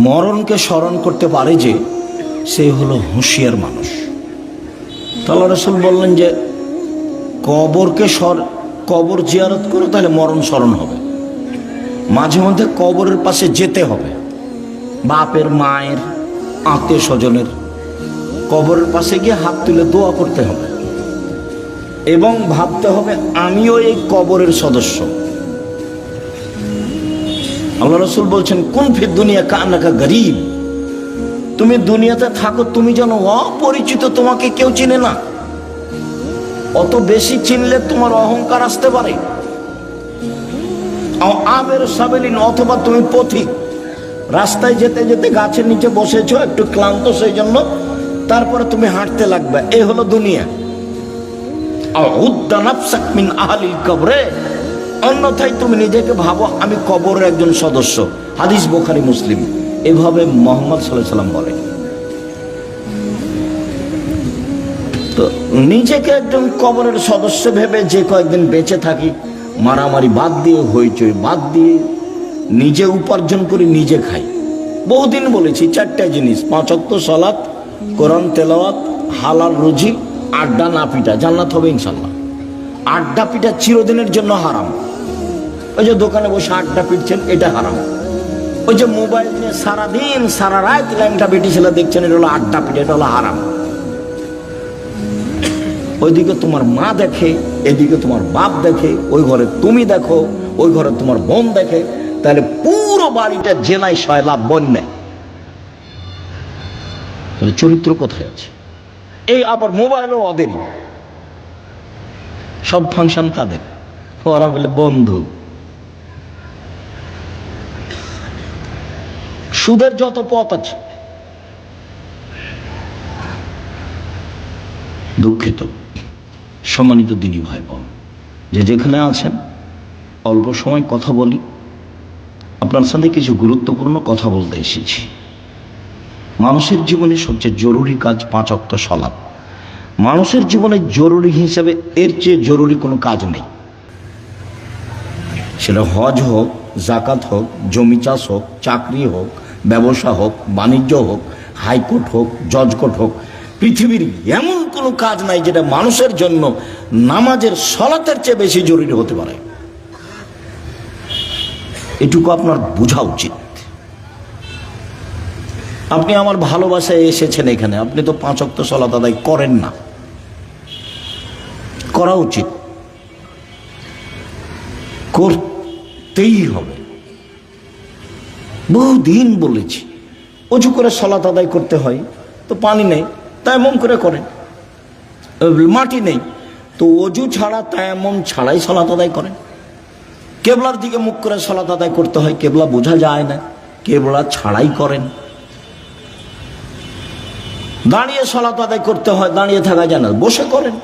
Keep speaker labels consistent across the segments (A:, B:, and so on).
A: মরণকে স্মরণ করতে পারে যে সে হলো হুঁশিয়ার মানুষ। তাল্লা রসুল বললেন যে, কবরকে স্মর, কবর জিয়ারত করো, তাহলে মরণ স্মরণ হবে। মাঝে মধ্যে কবরের পাশে যেতে হবে। বাপের, মায়ের আত্মীয় স্বজনের কবরের পাশে গিয়ে হাত তুলে দোয়া করতে হবে। এবং ভাবতে হবে, আমিও এই কবরের সদস্য। আল্লাহ রসুল বলছেন, কোন ফির দুনিয়া কান্নাকা গরিব? তুমি দুনিয়াতে থাকো, তুমি যেন অপরিচিত, তোমাকে কেউ চিনে না। অত বেশি চিনলে তোমার অহংকার আসতে পারে। আবের সাবেলিন অথবা তুমি পথিক। রাস্তায় যেতে যেতে গাছের নিচে বসেছো, একটু ক্লান্ত সেই জন্য তারপরে তুমি হাঁটতে লাগবে। এই হলো দুনিয়া। আউদ্দা নাফসাক মিন আহলিল কবরে। অন্যথায় তুমি নিজেকে ভাবো, আমি কবরের একজন সদস্য। হাদিস বোখারি, মুসলিম। এভাবে মোহাম্মদ সাল্লাহ সাল্লাম বলে। তো নিজেকে একজন কবরের সদস্য ভেবে যে কয়েকদিন বেঁচে থাকি, মারামারি বাদ দিয়ে, হইচই বাদ দিয়ে, নিজে উপার্জন করে, নিজে খাই। বহুদিন বলেছি, চারটা জিনিস পাঁচক্ত সলাৎ কোরআন তেলাওয়াত, হালাল রুজি, আড্ডা না পিটা, জান্নাত হবে ইনশাল্লাহ আড্ডা পিটা চিরদিনের জন্য হারাম। ওই যে দোকানে বসে আড্ডা পিটছেন, এটা হারাম। ওই যে মোবাইল নিয়ে সারাদিন, সারা রাত ল্যাংটা বেটি ছেলে দেখছেন, এটা হলো আড্ডা পিটা, এটা হলো হারাম। ওইদিকে তোমার মা দেখে, এদিকে তোমার বাপ দেখে, ওই ঘরে তুমি দেখো, ওই ঘরে তোমার বোন দেখে, তাহলে পুরো বাড়িটা জেনাই সয়লাভ তাহলে চরিত্র কোথায় আছে? এই আবার মোবাইলও ওদের সব ফাংশন তাদের। ওরা বলে বন্ধু। সুদের যত পথ আছে, দুঃখিত, সম্মানিত দিনী ভাই বোন যে যেখানে আছেন, অল্প সময় কথা বলি, আপনার সাথে কিছু গুরুত্বপূর্ণ কথা বলতে এসেছি। মানুষের জীবনে সবচেয়ে জরুরি কাজ পাঁচ অক্ত সলাপ। মানুষের জীবনে জরুরি হিসেবে এর চেয়ে জরুরি কোনো কাজ নেই। সেটা হজ হোক, জাকাত হোক, জমি চাষ হোক, চাকরি হোক ব্যবসা হোক, বাণিজ্য হোক, হাইকোর্ট হোক, জজ কোর্ট হোক, পৃথিবীর এমন কোনো কাজ নাই যেটা মানুষের জন্য নামাজের সলাতের চেয়ে বেশি জরুরি হতে পারে। এটুকু আপনার বোঝা উচিত। আপনি আমার ভালোবাসায় এসেছেন এখানে, আপনি তো পাঁচ অক্ত সলাত আদায় করেন না। করা উচিত। করতেই হবে। বহুদিন বলেছি। অজু করে সলাত আদায় করতে হয়, তো পানি নেই তাইমম করে করেন। মাটি নেই, তো অজু ছাড়া তায়ামম ছাড়াই সলাত আদায় করেন। কেবলার দিকে মুখ করে সলাত আদায় করতে হয়, কেবলা বোঝা যায় না, কেবলা ছাড়াই করেন। দাঁড়িয়ে সলাত আদায় করতে হয়, দাঁড়িয়ে থাকা যায় না, বসে করেন।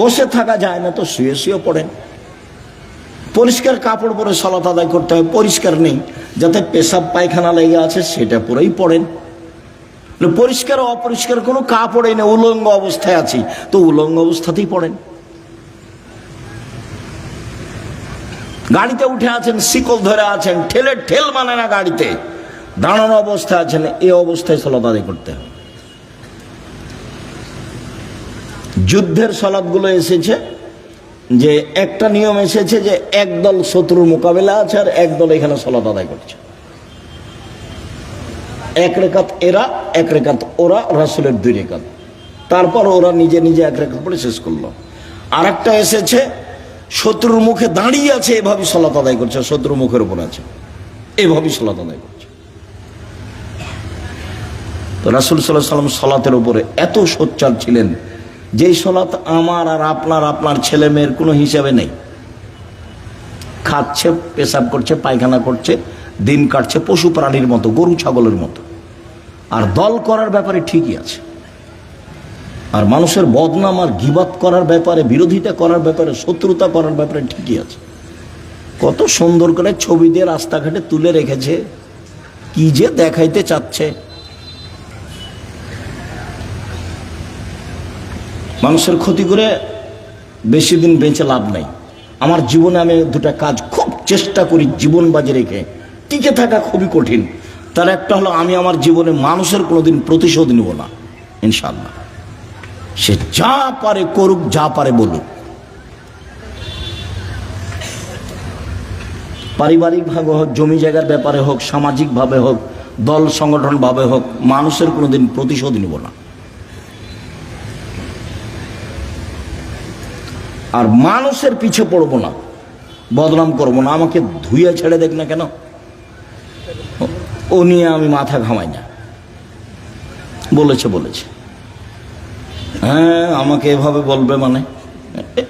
A: বসে থাকা যায় না, তো শুয়ে শুয়ে পড়েন। পরিষ্কার কাপড় পরে সলাত আদায় করতে হয়, পরিষ্কার নেই যাতে পেশাব পায়খানা লেগে আছে, সেটা পরেই পড়েন। পরিষ্কার অপরিষ্কার কোনো কাপড়ে নেই, উলঙ্গ অবস্থায় আছি, তো উলঙ্গ অবস্থাতেই পড়েন। গাড়িতে উঠে আছেন, শিকল ধরে আছেন, ঠেলে ঠেল মানে না গাড়িতে। দাঁড়ানো অবস্থায় আছেন, এ অবস্থায় সলাত আদায় করতে হবে। যুদ্ধের সলাদগুলো এসেছে যে একটা নিয়ম এসেছে যে একদল শত্রুর মোকাবেলা আছে আর একদল এখানে সলাত আদায় করছে। এক রেখাত এরা, এক রেখাত ওরা, রাসুলের দুই রেখাত। তারপর ওরা নিজে নিজে এক রেখাত পরে শেষ করল। আর একটা এসেছে, শত্রুর মুখে দাঁড়িয়ে আছে এভাবে সলাত আদায় করছে শত্রুর মুখের উপর আছে। এভাবেই সলাত আদায় করছে। তো রাসুল সাল্লাহ সাল্লাম সলাতের উপরে এত সোচ্চার ছিলেন যেই সলাত আমার আর আপনার আপনার ছেলে মেয়ের কোনো হিসাবে নেই। খাচ্ছে, পেশাব করছে, পায়খানা করছে, দিন কাটছে, পশু প্রাণীর মতো, গরু ছাগলের মতো। আর দল করার ব্যাপারে ঠিকই আছে। আর মানুষের বদনাম আর গিবাত করার ব্যাপারে, বিরোধিতা করার ব্যাপারে, শত্রুতা করার ব্যাপারে ঠিকই আছে। কত সুন্দর করে ছবি দিয়ে রাস্তাঘাটে তুলে রেখেছে। কি যে দেখাইতে চাচ্ছে। মানুষের ক্ষতি করে বেশি দিন বেঁচে লাভ নাই। আমার জীবনে আমি দুটা কাজ খুব চেষ্টা করি জীবন বাজি রেখে। টিকে থাকা খুবই কঠিন। তার একটা হলো আমি আমার জীবনে মানুষের কোনোদিন প্রতিশোধ নিব না ইনশাল্লাহ সে যা পারে করুক, যা পারে বলুক। পারিবারিকভাবে হোক, জমি জায়গার ব্যাপারে হোক সামাজিকভাবে হোক, দল সংগঠনভাবে হোক, মানুষের কোনোদিন প্রতিশোধ নিব না। আর মানুষের পিছে পড়ব না। বদনাম করব না। আমাকে ধুয়ে ছেড়ে দেখ না কেন? ও- নিয়ে আমি মাথা ঘামাই না। বলেছে বলেছে। হ্যাঁ আমাকে এভাবে বলবে মানে?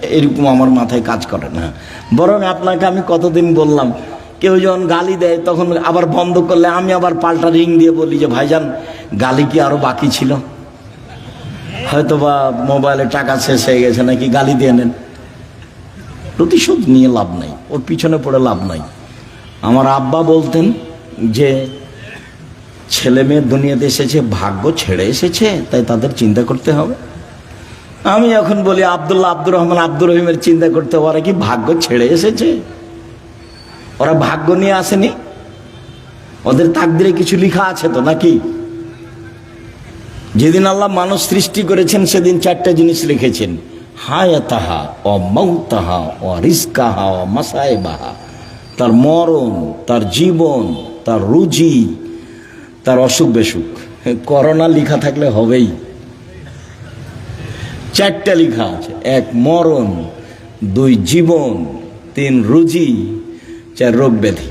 A: এরকম আমার মাথায় কাজ করে না। বরং আপনাকে আমি কতদিন বললাম, কেউ যখন গালি দেয় তখন আবার বন্ধ করলে আমি আবার পাল্টা রিং দিয়ে বলি যে, ভাইজান, গালি কি আরও বাকি ছিল? হয়তো বা মোবাইলে টাকা শেষ হয়ে গেছে, নাকি গালি দিয়ে নেন। প্রতিশোধ নিয়ে লাভ নাই, ওর পিছনে পড়ে লাভ নাই। আমার আব্বা বলতেন যে, ছেলে মেয়ে দুনিয়াতে এসেছে, ভাগ্য ছেড়ে এসেছে, তাই তাদের চিন্তা করতে হবে। আমি এখন বলি, আবদুল্লাহ আব্দুর রহমান আব্দুর রহিমের চিন্তা করতে ওরা কি ভাগ্য ছেড়ে এসেছে? ওরা ভাগ্য নিয়ে আসেনি। ওদের তাকদিরে কিছু লেখা আছে তো নাকি? যেদিন আল্লাহ মানুষ সৃষ্টি করেছেন, সেদিন চারটা জিনিস লিখেছেন। হায়াতাহা ও মৌতাহা ও রিস্কাহা ও মাসাইবাহা তার মরণ, তার জীবন, তার রুজি, তার অসুখ বেসুখ করোনা লেখা থাকলে হবেই। চারটা লেখা আছে, এক মরণ, দুই জীবন, তিন রুজি, চার রোগ ব্যাধি।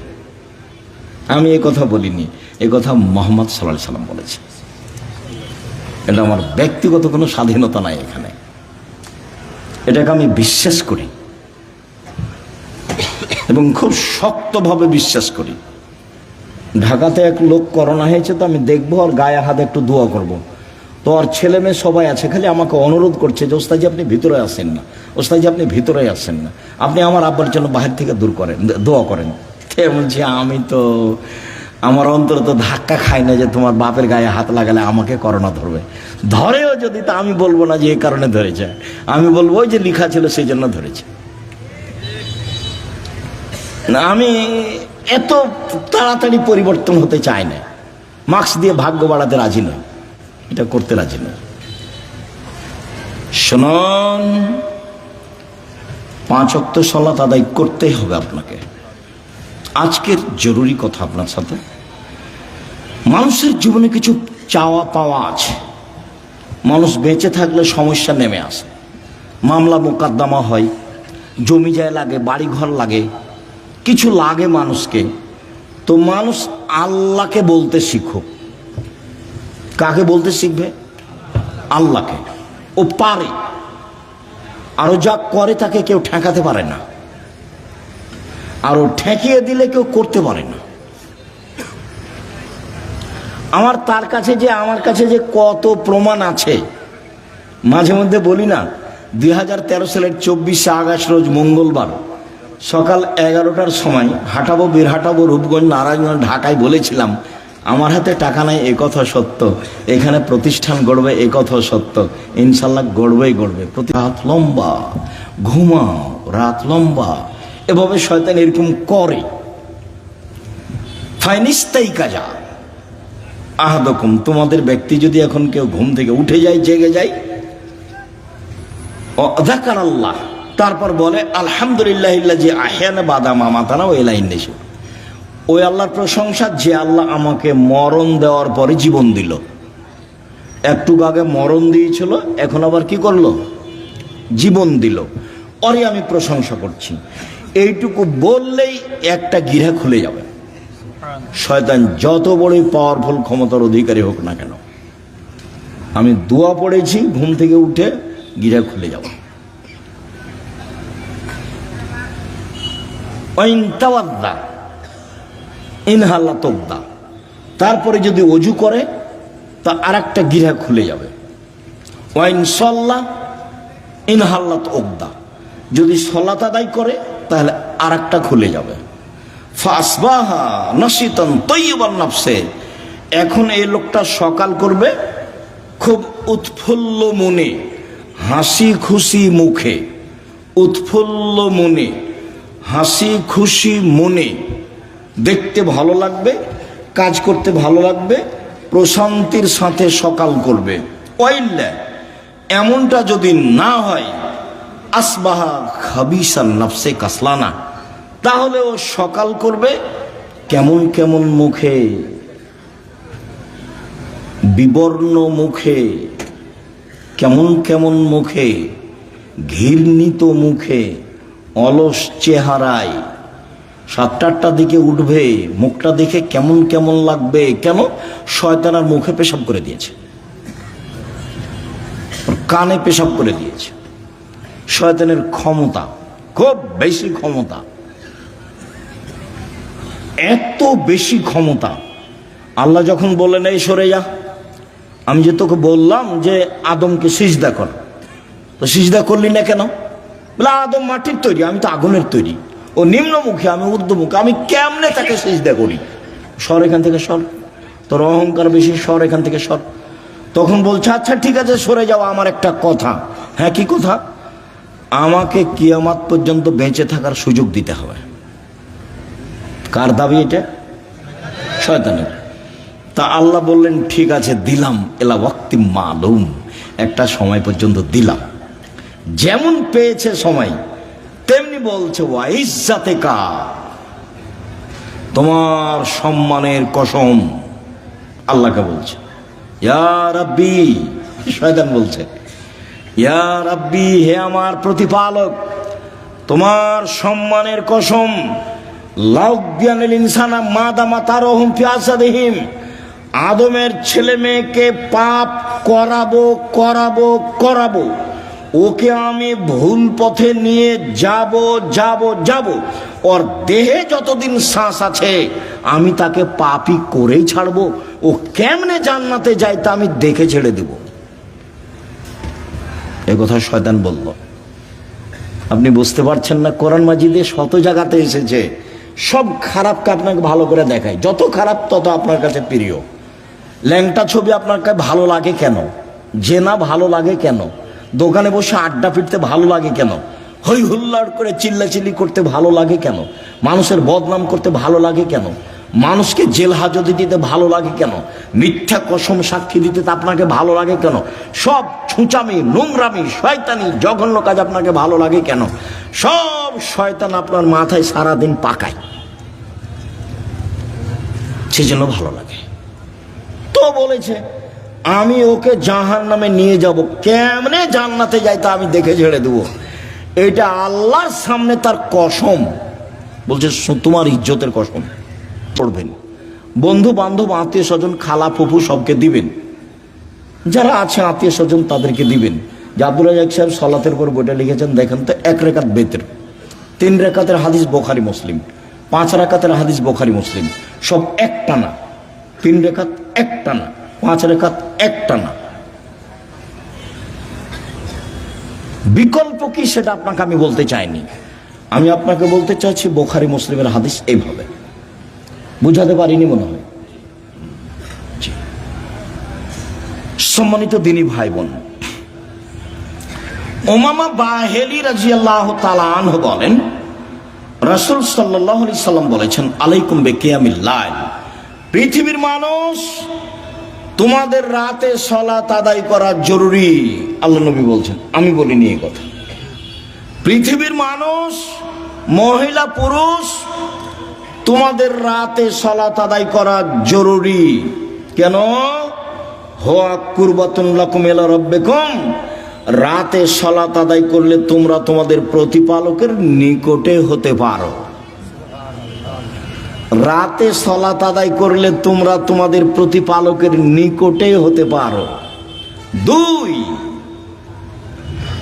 A: আমি এ কথা বলিনি, এ কথা মোহাম্মদ সাল্লাহ সাল্লাম বলেছে এটা আমার ব্যক্তিগত কোনো স্বাধীনতা নাই এখানে। এটাকে আমি বিশ্বাস করি। এবং খুব শক্তভাবে বিশ্বাস করি। ঢাকাতে এক লোক করোনা হয়েছে তো আমি দেখব আর গায়ে হাতে একটু দোয়া করব। তো আর ছেলে মেয়ে সবাই আছে, খালি আমাকে অনুরোধ করছে যে ওস্তাজি আপনি ভিতরে আসেন না। ওস্তাজি আপনি ভিতরে আসেন না। আপনি আমার আব্বার জন্য বাহির থেকে দূর করেন, দোয়া করেন। বলছি, আমি তো আমার অন্তর তো ধাক্কা খাই না যে তোমার বাপের গায়ে হাত লাগালে আমাকে করোনা ধরবে। ধরেও যদি তা আমি বলব না যে এই কারণে ধরেছে। আমি বলব ওই যে লেখা ছিল সেই জন্য ধরেছে। না, আমি এত তাড়াতাড়ি পরিবর্তন হতে চাই না। মার্কস দিয়ে ভাগ্য বাড়াতে রাজি নয় এটা করতে রাজি নয় শুনুন, পাঁচ অক্ত সলাত আদায় করতেই হবে আপনাকে। আজকের জরুরি কথা আপনার সাথে। মানুষের জীবনে কিছু চাওয়া পাওয়া আছে। মানুষ বেঁচে থাকলে সমস্যা নেমে আসে। মামলা মোকদ্দমা হয়, জমি যায় লাগে বাড়ি ঘর লাগে, কিছু লাগে মানুষকে। তো মানুষ আল্লাহকে বলতে শিখো কাকে বলতে শিখবে? আল্লাহকে। ও পারে। আরও যা করে তাকে কেউ ঠেকাতে পারে না। আর ও ঠেকিয়ে দিলে কেউ করতে পারে না। আমার তার কাছে যে, আমার কাছে যে কত প্রমাণ আছে, মাঝে মধ্যে বলি না, দুই হাজার তেরো সালের চব্বিশে আগস্ট রোজ মঙ্গলবার, সকাল এগারোটার সময় হাঁটাবো, বীর হাঁটাবো রূপগঞ্জ, নারায়ণগঞ্জ, ঢাকায় বলেছিলাম, আমার হাতে টাকা নাই একথা সত্য। এখানে প্রতিষ্ঠান গড়বে, এ কথা সত্য। ইনশাল্লাহ গড়বেই গড়বে। প্রতি রাত লম্বা, ঘুমাও, রাত লম্বা। এভাবে শয়তান এরকম করে। ফাইনিস্তাই কাজা। আহাদকম, তোমাদের ব্যক্তি যদি এখন কেউ ঘুম থেকে উঠে যায়, জেগে যায় আল্লাহ তারপর বলে আলহামদুলিল্লাহ যে আহিয়ানে বাদাম আমাতানা ওই লাইন দেশে ওই আল্লাহর প্রশংসা, যে আল্লাহ আমাকে মরণ দেওয়ার পরে জীবন দিল। একটু আগে মরণ দিয়েছিল, এখন আবার কি করল? জীবন দিল। ওরই আমি প্রশংসা করছি। এইটুকু বললেই একটা গিরা খুলে যাবে। শয়তান যত বড়ই পাওয়ারফুল ক্ষমতার অধিকারী হোক না কেন, আমি দোয়া পড়েছি, ঘুম থেকে উঠে গিরা খুলে যাব। ইনহাল্লা তোকদা তারপরে যদি অজু করে, তা আর একটা গিরা খুলে যাবে। ওয়াইন সল্লা ইনহাল্লাত যদি সলাত আদায় করে, তাহলে আর একটা খুলে যাবে। ফাসবাহা এখন এই লোকটা সকাল করবে খুব উৎফুল্ল মনে হাসি খুশি মুখে। উৎফুল্ল মনে হাসি খুশি মনে। দেখতে ভালো লাগবে, কাজ করতে ভালো লাগবে, প্রশান্তির সাথে সকাল করবে। ওয়াইল্লা, এমনটা যদি না হয়, আসবাহা খাবিসান নাফসে কাসলানা। তাহলে ও সকাল করবে কেমন কেমন মুখে? বিবর্ণ মুখে। কেমন কেমন মুখে? ঘৃণিত মুখে। অলস চেহারায়। সাতটা আটটার দিকে উঠবে, মুখটা দেখে কেমন কেমন লাগবে কেন? শয়তানার মুখে পেশাব করে দিয়েছে। কানে পেশাব করে দিয়েছে। শয়তানের ক্ষমতা, খুব বেশি ক্ষমতা। এত বেশি ক্ষমতা। আল্লাহ যখন বললেন, এই সরে যা আমি যে তোকে বললাম যে আদমকে সিজদা কর। তো সিজদা করলি না কেন? বলে, আদম মাটির তৈরি, আমি তো আগুনের তৈরি। ও নিম্নমুখী, আমি ঊর্ধ্বমুখী, আমি কেমনে তাকে সিজদা করি? সর এখান থেকে সর তোর অহংকার বেশি সর এখান থেকে সর তখন বলছে আচ্ছা ঠিক আছে, সরে যাও, আমার একটা কথা। হ্যাঁ কি কথা? আমাকে কিয়ামাত পর্যন্ত বেঁচে থাকার সুযোগ দিতে হবে। কার দাবি এটা? শয়তানের। তা আল্লাহ বললেন, ঠিক আছে, দিলাম। এলা ওয়াক্তি মালুম। একটা সময় পর্যন্ত দিলাম। যেমন পেয়েছে সময়, তেমনি বলছে ওয়াইজাতে কা তোমার সম্মানের কসম আল্লাহকে বলছে। ইয়া রাব্বি, শয়তান বলছে, ইয়া রাব্বি, হে আমার প্রতিপালক, তোমার সম্মানের কসম লাউজ্ঞানের ইনসানা মাদামা তারহম ফিয়াসাদিহিম আদমের ছেলে মেয়েকে পাপ করাবো করাবো করাবো। ওকে আমি ভুল পথে নিয়ে যাব যাব যাব। ওর দেহে যতদিন শ্বাস আছে, আমি তাকে পাপই করেই ছাড়বো। ও কেমনে জান্নাতে যায় তা আমি দেখে ছেড়ে দেব। এ কথা শয়তান বলল। আপনি বুঝতে পারছেন না, কোরআন মাজিদে শত জায়গাতে এসেছে। সব খারাপকে আপনাকে ভালো করে দেখায়। যত খারাপ, তত আপনার কাছে প্রিয়। ল্যাংটা ছবি আপনার কাছে ভালো লাগে কেন? জেনা ভালো লাগে কেন? দোকানে বসে আড্ডা ফিরতে ভালো লাগে কেন? হৈ হুল্লাড় করে চিল্লাচিল্লি করতে ভালো লাগে কেন? মানুষের বদনাম করতে ভালো লাগে কেন? মানুষকে জেল হাজতে দিতে ভালো লাগে কেন? মিথ্যা কসম সাক্ষী দিতে তা আপনাকে ভালো লাগে কেন? সব ছুঁচামি, নোংরামি, শয়তানি, জঘন্য কাজ আপনাকে ভালো লাগে কেন? সব শয়তান আপনার মাথায় সারাদিন পাকায়। সেজন্য ভালো লাগে। তো বলেছে, আমি ওকে জাহান নামে নিয়ে যাব। কেমনে জান্নাতে যাই তা আমি দেখে ছেড়ে দেবো? এটা আল্লাহর সামনে তার কসম। বলছে "সো- তোমার ইজ্জতের কসম। পড়বেন। বন্ধু বান্ধব, আত্মীয় স্বজন, খালা ফুফু সবকে দিবেন। যারা আছে আত্মীয় স্বজন তাদেরকে দিবেন। যে রাজাক সাহেব সলাতের উপর বইটা লিখেছেন, দেখেন তো, এক রেখাত বেতের। তিন রেখাতের হাদিস বোখারি মুসলিম, পাঁচ রেখাতের হাদিস বোখারি মুসলিম। সব একটানা। তিন রেখাত একটানা, পাঁচ রেখাত একটানা। বিকল্প কি সেটা আপনাকে আমি বলতে চাইনি। আমি আপনাকে বলতে চাইছি বোখারি মুসলিমের হাদিস এইভাবে। বুঝাতে পারিনি মনে হয়। সম্মানিত দিনী ভাই বোন ওমামা বাহেলি রাজিয়াল্লাহ তালান বলেন, রাসুল সাল্লাহ আলি সাল্লাম বলেছেন, আলাইকুম বেকিয়ামিল্লাহ পৃথিবীর মানুষ, তোমাদের রাতে সলাত আদায় করা জরুরি, আল্লাহ নবী বলছেন। আমি বলিনি এই কথা। পৃথিবীর মানুষ, মহিলা, পুরুষ তোমাদের রাতে সলাত আদায় করা জরুরি। কেন? হোয়া কুরবাতুন লাকুম এলা রব্বেকুম। রাতে সলাত আদায় করলে তোমরা তোমাদের প্রতিপালকের নিকটে হতে পারো। রাতে সলাত আদায় করলে তোমরা তোমাদের প্রতিপালকের নিকটে হতে পারো। দুই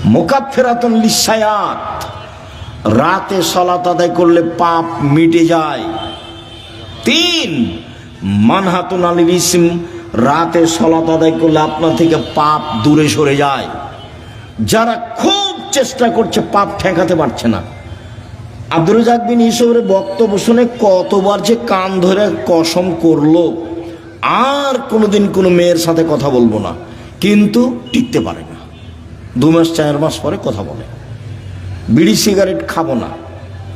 A: মোকাফেরাতন লিসায়াত রাতে সলাত আদায় করলে পাপ মিটে যায়। তিন, মানহাতুন আলী ইসিম, রাতে সলাত আদায় করলে আপনার থেকে পাপ দূরে সরে যায়। যারা খুব চেষ্টা করছে, পাপ ঠেকাতে পারছে না। আব্দুল রাজাক বিন ইসবের বক্তব্য শুনে কতবার যে কান ধরে কসম করল। আর কোনোদিন কোনো মেয়ের সাথে কথা বলব না, কিন্তু টিকতে পারে না। দু মাস, চার মাস পরে কথা বলে। বিড়ি সিগারেট খাব না।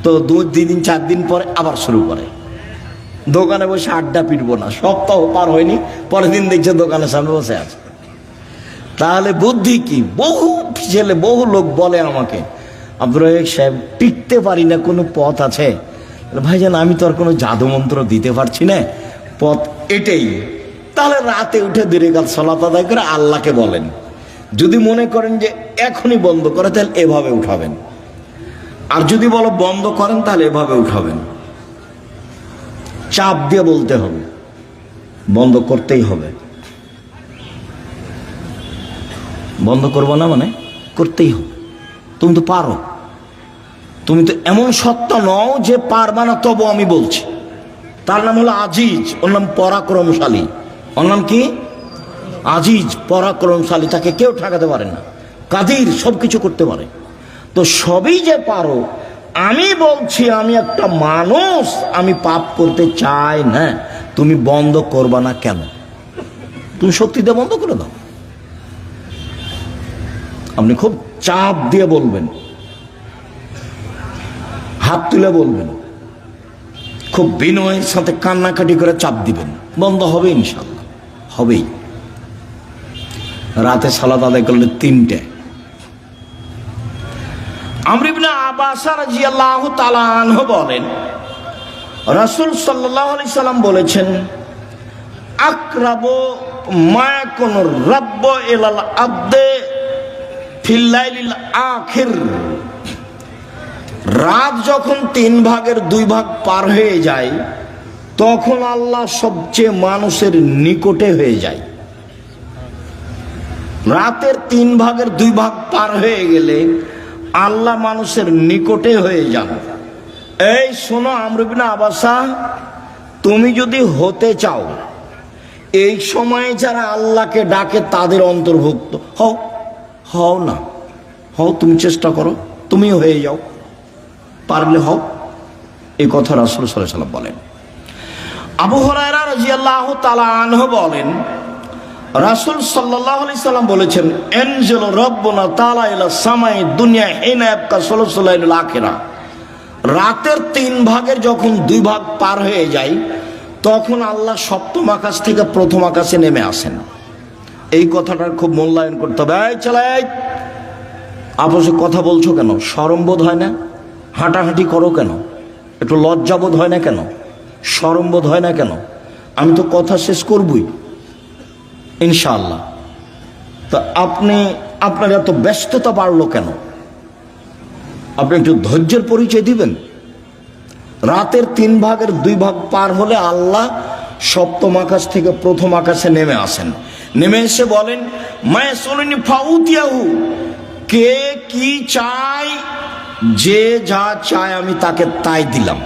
A: তো দু দিন, চার দিন পরে আবার শুরু করে। দোকানে বসে আড্ডা পিটবো না। সপ্তাহ পার হয়নি, পরের দিন দেখছে দোকানের সামনে বসে আছে। তাহলে বুদ্ধি কি? বহু ছেলে, বহু লোক বলে আমাকে, আব্দুর রহিক সাহেব টিকতে পারি না, কোনো পথ আছে? ভাইজান আমি তো আর কোনো জাদু মন্ত্র দিতে পারছি না। পথ এটাই। তাহলে রাতে উঠে দূরে সলাত আদায় করে আল্লাহকে বলেন। যদি মনে করেন যে এখনই বন্ধ করে, তাহলে এভাবে উঠাবেন। আর যদি বলো বন্ধ করেন, তাহলে এভাবে উঠাবেন। চাপ দিয়ে বলতে হবে। বন্ধ করতেই হবে। বন্ধ করব না মানে? করতেই হবে। তুমি তো পারো। তুমি তো এমন সত্তা নও যে পারবা না, তবু আমি বলছি। তার নাম হলো আজিজ, ওর নাম পরাক্রমশালী। ওর নাম কি? আজিজ, পরাক্রমশালী। তাকে কেউ ঠেকাতে পারে না। কাদির সব কিছু করতে পারে। তো সবই যে পারো, আমি বলছি, আমি একটা মানুষ, আমি পাপ করতে চাই না। তুমি বন্ধ করবা না কেন? তুমি শক্তিতে বন্ধ করে দাও। আপনি খুব চাপ দিয়ে বলবেন। হাত তুলে বলবেন। খুব বিনয়ের সাথে কান্নাকাটি করে চাপ দিবেন। বন্ধ হবে ইনশাল্লাহ হবেই। রাতে সালাদ আদায় করলে তিনটে। আমরিবনা আবাসার জিয়াল্লাহ তালাহ বলেন, রাসুল সাল্লাহ আলি সাল্লাম বলেছেন, আক্রাব মায়াকুন রব্ব এলাল আব্দে ফিল্লাইলিল আখির। রাত যখন তিন ভাগের দুই ভাগ পার হয়ে যায়, তখন আল্লাহ সবচেয়ে মানুষের নিকটে হয়ে যায়। রাতের তিন ভাগের দুই ভাগ পার হয়ে গেলে আল্লাহ মানুষের নিকটে হয়ে যান এই শোনো আমরবিনা আবাসা, তুমি যদি হতে চাও, এই সময়ে যারা আল্লাহকে ডাকে তাদের অন্তর্ভুক্ত। হও হও না। হও, তুমি চেষ্টা করো তুমি হয়ে যাও। পারলে হও। এই কথা রাসুল সাল্লাম বলেন। আবু হরায়রা রাজিয়াল্লাহ তালা আনহ বলেন রাসুল সাল্লাম বলেছেন, এনজেল রব্বনা তালা ইলা সামাই দুনিয়া হেনা এবকা সলসলাইল আখেরা। রাতের তিন ভাগের যখন দুই ভাগ পার হয়ে যায়, তখন আল্লাহ সপ্তম আকাশ থেকে প্রথম আকাশে নেমে আসেন। এই কথাটার খুব মূল্যায়ন করতে হবে। এই চালাই আপসে কথা বলছো কেন? সরম বোধ হয় না? হাঁটাহাঁটি করো কেন? একটু লজ্জাবোধ হয় না কেন? সরম বোধ হয় না কেন? আমি তো কথা শেষ করবই। ইনশাআল্লাহ। তা আপনি, আপনার এত ব্যস্ততা বাড়লো কেন? আপনি একটু ধৈর্যের পরিচয় দিবেন? রাতের তিন ভাগের দুই ভাগ পার হলে আল্লাহ সপ্তম আকাশ থেকে প্রথম আকাশে নেমে আসেন। নেমে এসে বলেন মায়ে কে কি চাই যে যা চায় আমি তাকে তাই দিলাম।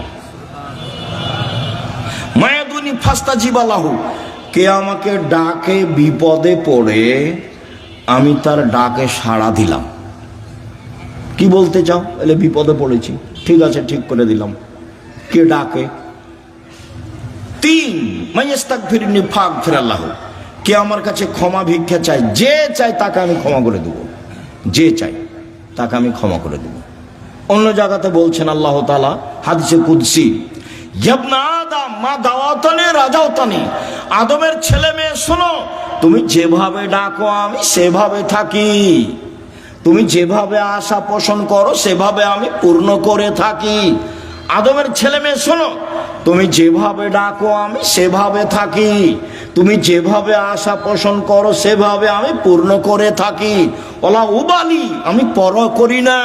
A: মায়াদুনি ফাস্তা জীবালাহু কে আমাকে ডাকে বিপদে পড়ে, আমি তার ডাকে সাড়া দিলাম। কি বলতে চাও? এলে বিপদে পড়েছি। ঠিক আছে, ঠিক করে দিলাম। কে ডাকে? তিন। মাইস্তাক ফিরিনি ফাঁক ফিরাল্লাহ কে আমার কাছে ক্ষমা ভিক্ষা চায়, যে চাই তাকে আমি ক্ষমা করে দেব। যে চাই তাকে আমি ক্ষমা করে দেব। অন্য জায়গাতে বলছেন আল্লাহ তালা হাদিসে কুদ্সি ইয়াবনা আদম মা দাওয়াতানে রাজাওতানি। আদমের ছেলে মেয়ে, শোনো, তুমি যেভাবে ডাকো, আমি সেভাবে থাকি। তুমি যেভাবে আশা পোষণ করো, সেভাবে আমি পূর্ণ করে থাকি। আদমের ছেলে মেয়ে, শোনো, তুমি যেভাবে ডাকো, আমি সেভাবে থাকি। তুমি যেভাবে আশা পোষণ করো, সেভাবে আমি পূর্ণ করে থাকি। ওলা উবালি, আমি পর করি না।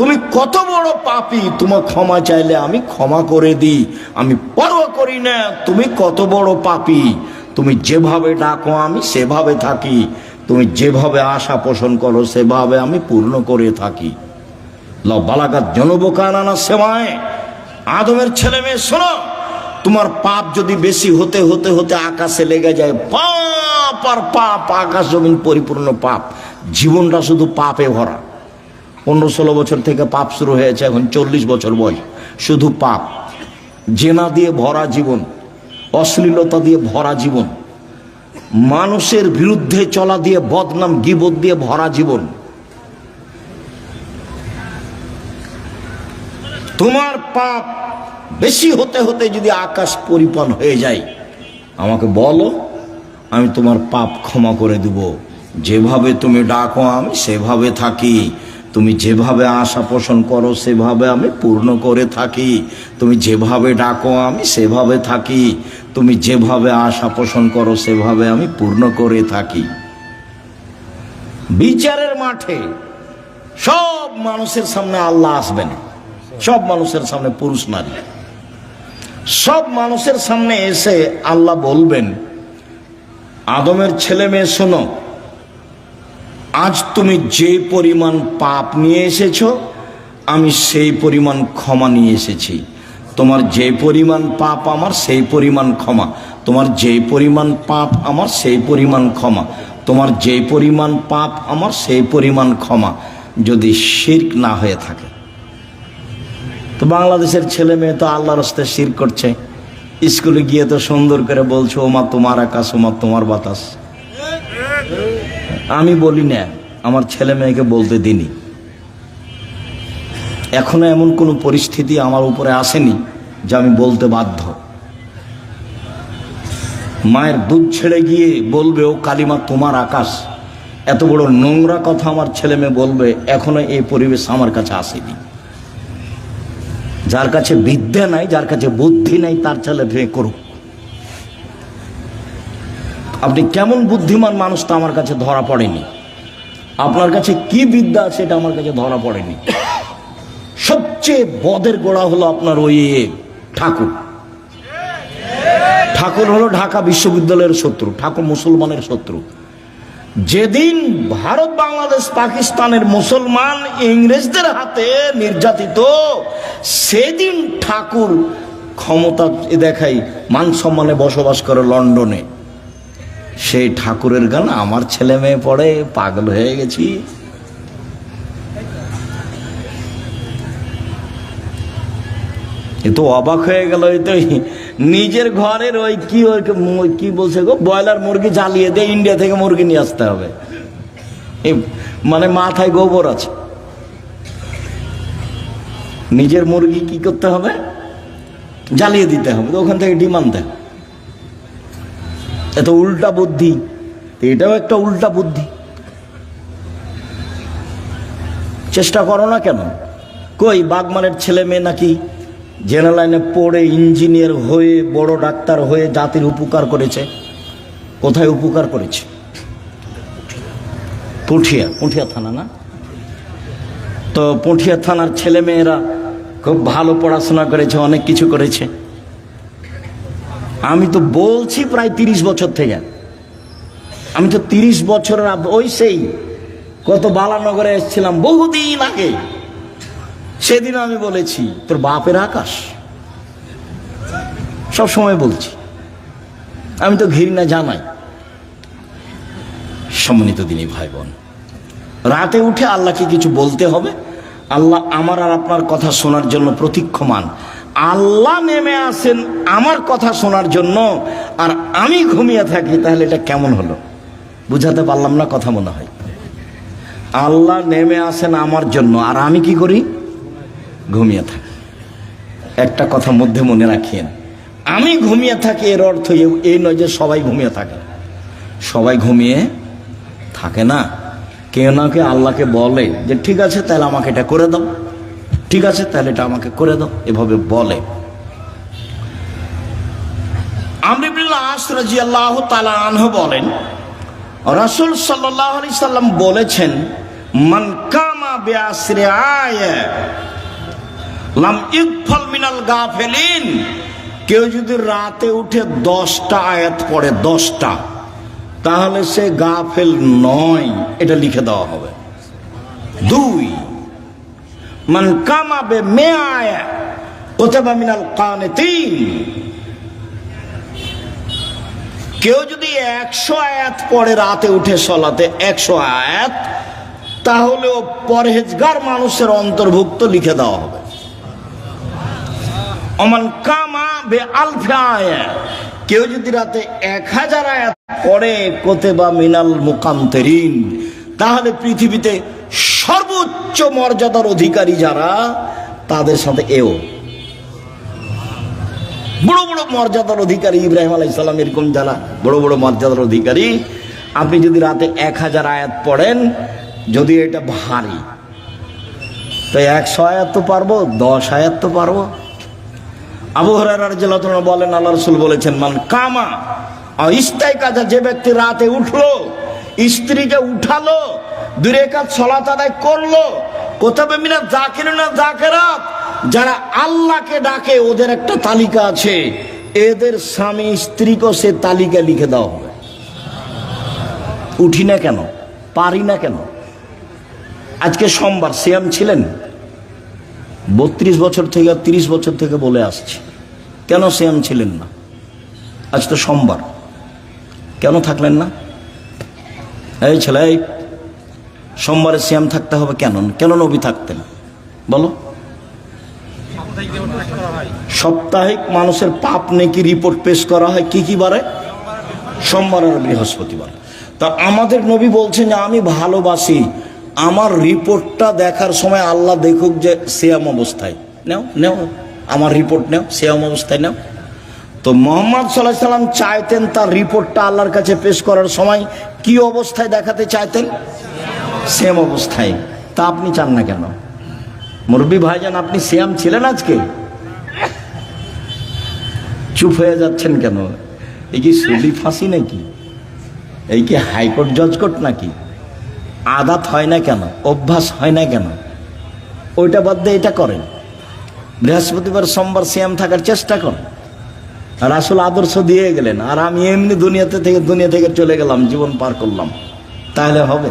A: তুমি কত বড় পাপি, তোমার ক্ষমা চাইলে আমি ক্ষমা করে দিই। আমি পরোয়া করি না, তুমি কত বড় পাপি। তুমি যেভাবে ডাকো, আমি সেভাবে থাকি। তুমি যেভাবে আশা পোষণ করো, সেভাবে আমি পূর্ণ করে থাকি। ল বালাগাত জনবকানানা সেমায় আদমের ছেলে মেয়ে, শোনো, তোমার পাপ যদি বেশি হতে হতে হতে আকাশে লেগে যায়, পাপ আর পাপ, আকাশ জমিন পরিপূর্ণ পাপ। জীবনটা শুধু পাপে ভরা। পনেরো ষোলো বছর থেকে পাপ শুরু হয়েছে, এখন চল্লিশ বছর বয়স। শুধু পাপ। জেনা দিয়ে ভরা জীবন, অশ্লীলতা দিয়ে ভরা জীবন, মানুষের বিরুদ্ধে চলা দিয়ে বদনাম, গিবত দিয়ে ভরা জীবন। তোমার পাপ বেশি হতে হতে যদি আকাশ পরিপন হয়ে যায়, আমাকে বলো, আমি তোমার পাপ ক্ষমা করে দেব। যেভাবে তুমি ডাকো, আমি সেভাবে থাকি। তুমি যেভাবে আশা পোষণ করো, সেভাবে আমি পূর্ণ করে থাকি। তুমি যেভাবে ডাকো, আমি সেভাবে থাকি। তুমি যেভাবে আশা পোষণ করো, সেভাবে আমি পূর্ণ করে থাকি। বিচারের মাঠে সব মানুষের সামনে আল্লাহ আসবেন। সব মানুষের সামনে পুরুষ, নারী। সব মানুষের সামনে এসে আল্লাহ বলবেন, আদমের ছেলে মেয়ে শোনো আজ তুমি যে পরিমাণ পাপ নিয়ে এসেছ, আমি সেই পরিমাণ ক্ষমা নিয়ে এসেছি। তোমার যে পরিমাণ পাপ আমার, সেই পরিমাণ ক্ষমা। তোমার যে পরিমাণ পাপ আমার, সেই পরিমাণ ক্ষমা। তোমার যে পরিমাণ পাপ আমার, সেই পরিমাণ ক্ষমা। যদি শির্ক না হয়ে থাকে। তো বাংলাদেশের ছেলে মেয়ে তো আল্লাহ রস্তে শির করছে। স্কুলে গিয়ে তো সুন্দর করে বলছো, ওমা তোমার আকাশ, ওমা তোমার বাতাস। আমি বলি না, আমার ছেলে মেয়েকে বলতে দিনি। এখনও এমন কোনো পরিস্থিতি আমার উপরে আসেনি যে আমি বলতে বাধ্য। মায়ের দুধ ছেড়ে গিয়ে বলবে, ও কালিমা, তোমার আকাশ। এত বড় নোংরা কথা আমার ছেলে মেয়ে বলবে, এখনও এই পরিবেশ আমার কাছে আসেনি। যার কাছে বিদ্যা নাই, যার কাছে বুদ্ধি নাই, তার ছেলে মেয়ে করুক। আপনি কেমন বুদ্ধিমান মানুষ তা আমার কাছে ধরা পড়েনি। আপনার কাছে কি বিদ্যা আছে এটা আমার কাছে ধরা পড়েনি। সবচেয়ে বদের গোড়া হলো আপনার ওই ঠাকুর। ঠাকুর হলো ঢাকা বিশ্ববিদ্যালয়ের শত্রু, ঠাকুর মুসলমানের শত্রু। যেদিন ভারত, বাংলাদেশ, পাকিস্তানের মুসলমান ইংরেজদের হাতে নির্যাতিত, সেদিন ঠাকুর ক্ষমতা দেখাই, মান সম্মানে বসবাস করে লন্ডনে। সেই ঠাকুরের গান আমার ছেলে মেয়ে পড়ে, পাগল হয়ে গেছি। এ তো অবাক হয়ে গেল ওই তো নিজের ঘরের ওই কি ওই কি বলছে গো, ব্রয়লার মুরগি জ্বালিয়ে দিয়ে ইন্ডিয়া থেকে মুরগি নিয়ে আসতে হবে। মানে মাথায় গোবর আছে। নিজের মুরগি কি করতে হবে? জ্বালিয়ে দিতে হবে, ওখান থেকে ডিম আনতে হবে। এত উল্টা বুদ্ধি। এটাও একটা উল্টা বুদ্ধি। চেষ্টা করো না কেন? কই বাগমানের ছেলে মেয়ে নাকি জেনারেল লাইনে পড়ে ইঞ্জিনিয়ার হয়ে, বড় ডাক্তার হয়ে জাতির উপকার করেছে? কোথায় উপকার করেছে? পুঠিয়া পুঠিয়া থানা না? তো পুঠিয়া থানার ছেলে মেয়েরা খুব ভালো পড়াশোনা করেছে, অনেক কিছু করেছে। আমি তো বলছি প্রায় তিরিশ বছর থেকে। আমি তো তিরিশ বছরের ওই সেই, কত বালানগরে এসেছিলাম বহুদিন আগে। সেদিন আমি বলেছি, তোর বাপের আকাশ? সব সময় বলছি। আমি তো ঘৃণা জানাই। সম্মানিত দিনী ভাই বোন রাতে উঠে আল্লাহকে কিছু বলতে হবে। আল্লাহ আমার আর আপনার কথা শোনার জন্য প্রতীক্ষমান। আল্লাহ নেমে আসেন আমার কথা শোনার জন্য, আর আমি ঘুমিয়ে থাকি, তাহলে এটা কেমন হলো? বুঝাতে পারলাম না কথা মনে হয়। আল্লাহ নেমে আসেন আমার জন্য, আর আমি কি করি? ঘুমিয়ে থাকি। একটা কথা মধ্যে মনে রাখিয়েন, আমি ঘুমিয়ে থাকি এর অর্থ এই নয় যে সবাই ঘুমিয়ে থাকে। সবাই ঘুমিয়ে থাকে না। কেউ না কেউ আল্লাহকে বলে যে, ঠিক আছে, তাহলে আমাকে এটা করে দাও। ঠিক আছে, তাহলে এটা আমাকে করে দাও, এভাবে বলে। বলেন, রাসুল সাল্লাহ আলি সাল্লাম বলেছেন, মান কামা বেআসরে আয়, লাম ইকফল মিনাল গাফেলিন। কেউ যদি রাতে উঠে দশটা আয়াত পড়ে, দশটা, তাহলে সে গাফেল নয়, এটা লিখে দেওয়া হবে। দুই মান কামাবে মেয়ায় কোথাবা মিনাল কানে তিন কেউ যদি একশো আয়াত পরে রাতে উঠে সলাতে, একশো আয়াত, তাহলেও পরহেজগার মানুষের অন্তর্ভুক্ত লিখে দেওয়া হবে। অমান কামা বে আলফে কেউ যদি রাতে এক হাজার আয়াত পরে কোতে বা মিনাল মুকান্তরিন, তাহলে পৃথিবীতে সর্বোচ্চ মর্যাদার অধিকারী যারা, তাদের সাথে এও। বড় বড় মর্যাদার অধিকারী ইব্রাহিম আলাই সালাম, এরকম যারা বড় বড় মর্যাদার অধিকারী, আপনি যদি রাতে এক হাজার আয়াত পড়েন, যদি এটা ভারী, তো একশো আয়াত তো পারব, দশ আয়াত তো পারব। আবু হরার বলেন, আল্লাহ রসুল বলেছেন, মান কামা ইস্তাই কাজা যে ব্যক্তি রাতে উঠল, স্ত্রীকে উঠালো দূরে কাজ সলাত আদায় করল। কোথাও মিনা জাকির না জাকেরাত? যারা আল্লাহকে ডাকে, ওদের একটা তালিকা আছে। এদের স্বামী স্ত্রীকেও সে তালিকা লিখে দেওয়া হবে। উঠি না কেন? পারি না কেন? আজকে সোমবার সিয়াম ছিলেন? বত্রিশ বছর থেকে, তিরিশ বছর থেকে বলে আসছি। কেন সিয়াম ছিলেন না? আজ তো সোমবার। কেন থাকলেন না? এই ছেলে সোমবারে সিয়াম থাকতে হবে কেন? কেন নবী থাকতেন? বলো। সাপ্তাহিক মানুষের পাপ নেকি রিপোর্ট পেশ করা হয় কি কি বারে? সোমবার আর বৃহস্পতিবার। তা আমাদের নবী বলছেন যে, আমি ভালোবাসি। আমার রিপোর্টটা দেখার সময় আল্লাহ দেখুক যে সিয়াম অবস্থায়। নেও নেও। আমার রিপোর্ট নেও, সিয়াম অবস্থায় নেও। তো মোহাম্মদ সাল্লাহ সাল্লাম চাইতেন তার রিপোর্টটা আল্লাহর কাছে পেশ করার সময় কি অবস্থায় দেখাতে চাইতেন? সেম অবস্থায়। তা আপনি চান না কেন? মুরব্বী ভাইজান, আপনি সিয়াম ছিলেন আজকে? চুপ হয়ে যাচ্ছেন কেন? এই কি সুলি ফাঁসি নাকি? এই কি হাইকোর্ট জজকোর্ট নাকি? আদাত হয় না কেন? অভ্যাস হয় না কেন? ওইটা বাদ দিয়ে এটা করেন। বৃহস্পতিবার সোমবার সিয়াম থাকার চেষ্টা করেন। আর আসলে আদর্শ দিয়ে গেলেন। আর আমি এমনি দুনিয়াতে থেকে দুনিয়া থেকে চলে গেলাম, জীবন পার করলাম। তাহলে হবে?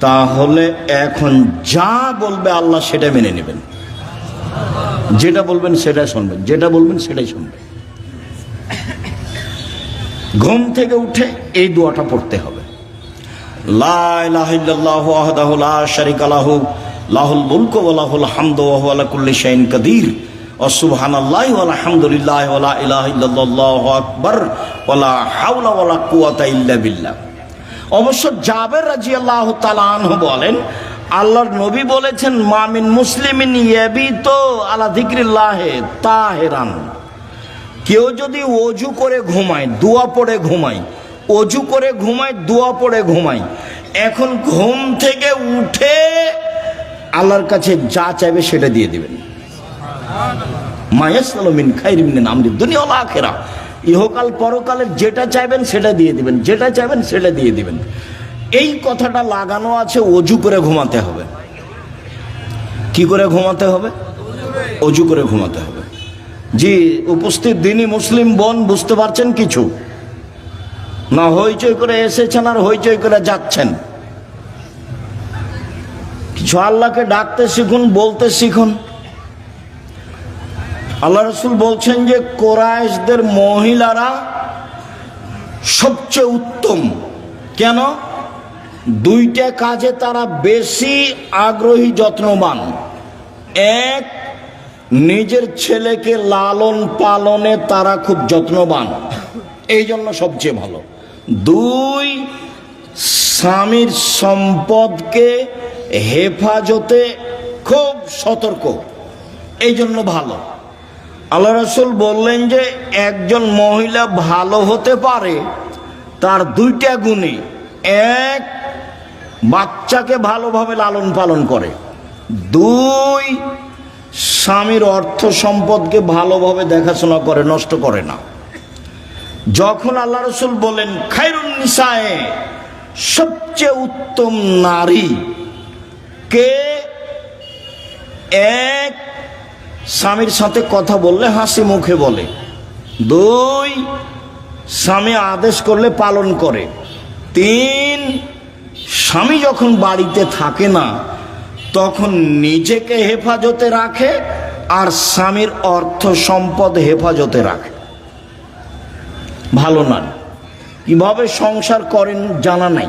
A: তাহলে এখন যা বলবে আল্লাহ সেটা মেনে নেবেন। যেটা বলবেন সেটাই শুনবেন যেটা বলবেন সেটাই শুনবেন ঘুম থেকে উঠে এই দোয়াটা পড়তে হবে। লা ইলাহা ইল্লাল্লাহু ওয়াহদাহু লা শারীকা লাহু, লাহুল মুলকু ওয়া লাহুল হামদু ওয়া আলা কুল্লি শাইইন কাদির। ওয়া সুবহানাল্লাহি ওয়া আলহামদুলিল্লাহি ওয়া লা ইলাহা ইল্লাল্লাহু আকবার। ওয়া হাওলা ওয়া কুওয়াতা ইল্লা বিল্লাহ। অবশ্য জাবের রাদিয়াল্লাহু তাআলা আনহু বলেন, আল্লাহর নবী বলেছেন মামিন মুসলিমিন যিকরিল্লাহি তাহিরান। কেউ যদি অজু করে ঘুমায়, দোয়া পড়ে ঘুমায়, অজু করে ঘুমায়, দোয়া পড়ে ঘুমায়, এখন ঘুম থেকে উঠে আল্লাহর কাছে যা চাইবে সেটা দিয়ে দিবেন। মায়াসমিন খাইরিমিন আমরি দুনিয়া আখেরা। ইহকাল পরকালের যেটা চাইবেন সেটা দিয়ে দিবেন, যেটা চাইবেন সেটা দিয়ে দিবেন। এই কথাটা লাগানো আছে, অজু করে ঘুমাতে হবে। কি করে ঘুমাতে হবে? অজু করে ঘুমাতে হবে। জি, উপস্থিত দিনই মুসলিম বোন, বুঝতে পারছেন কিছু? না, হইচই করে এসেছেন আর হইচই করে যাচ্ছেন। কিছু আল্লাহকে ডাকতে শিখুন, বলতে শিখুন। আল্লাহ রসুল বলছেন যে কোরআশদের মহিলারা সবচেয়ে উত্তম। কেন? দুইটা কাজে তারা বেশি আগ্রহী, যত্নবান। এক, নিজের ছেলেকে লালন পালনে তারা খুব যত্নবান। এই জন্য সবচেয়ে ভালো। দুই, স্বামীর সম্পদকে হেফাজতে খুব সতর্ক। এই জন্য ভালো। আল্লাহ রসুল বললেন যে, একজন মহিলা ভালো হতে পারে, তার দুইটা গুণে এক, বাচ্চাকে ভালোভাবে লালন পালন করে। দুই, স্বামীর অর্থ সম্পদকে ভালোভাবে দেখাশোনা করে, নষ্ট করে না। যখন আল্লাহ রসুল বলেন খাইরুন নিসায়ে, সবচেয়ে উত্তম নারী কে? এক স্বামীর সাথে কথা বললে হাসি মুখে বলে। দুই, স্বামী আদেশ করলে পালন করে। তিন, স্বামী যখন বাড়িতে থাকে না, তখন নিজেকে হেফাজতে রাখে আর স্বামীর অর্থ সম্পদ হেফাজতে রাখে। ভালো নারী কীভাবে সংসার করেন জানা নাই।